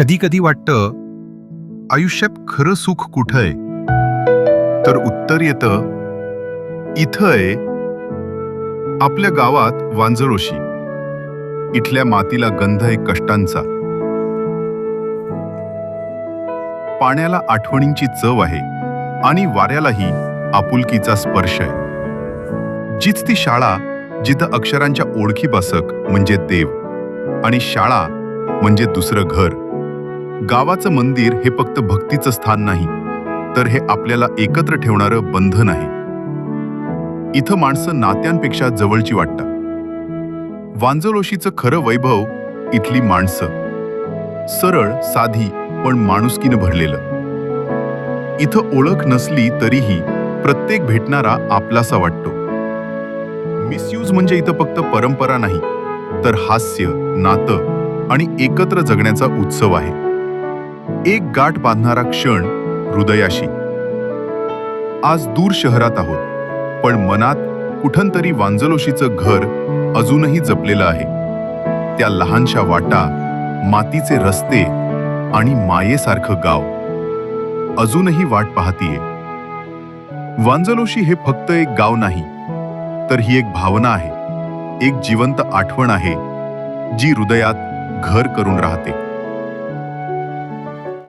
कधी कधी वाटतं आयुष्यात खरं सुख कुठं आहे? तर उत्तर येतं इथं आहे आपल्या गावात वांजरोशी. इथल्या मातीला गंध आहे कष्टांचा. पाण्याला आठवणींची चव आहे आणि वाऱ्यालाही आपुलकीचा स्पर्श आहे. जीच ती शाळा जिथं अक्षरांच्या ओळखी बसक म्हणजे देव आणि शाळा म्हणजे दुसरं घर. गावाचं मंदिर हे फक्त भक्तीचं स्थान नाही तर हे आपल्याला एकत्र ठेवणारं बंधन आहे. इथं माणसं नात्यांपेक्षा जवळची वाटतात वांजलोशीचं खरं वैभव इथली माणसं. सरळ साधी पण माणुसकीनं भरलेलं. इथं ओळख नसली तरीही प्रत्येक भेटणारा आपलासा वाटतो. मिसयूज म्हणजे इथं फक्त परंपरा नाही तर हास्य नातं आणि एकत्र जगण्याचा उत्सव आहे. एक गाठ बांधणारा क्षण हृदयाशी. आज दूर शहरात आहोत पण मनात कुठंतरी वांजलोशीचं घर अजूनही जपलेलं आहे. त्या लहानशा वाटा मातीचे रस्ते आणि मायेसारखं गाव. अजूनही वाट पाहतीये. वांजलोशी हे फक्त एक गाव नाही तर ही एक भावना आहे एक जिवंत आठवण आहे जी हृदयात घर करून राहते.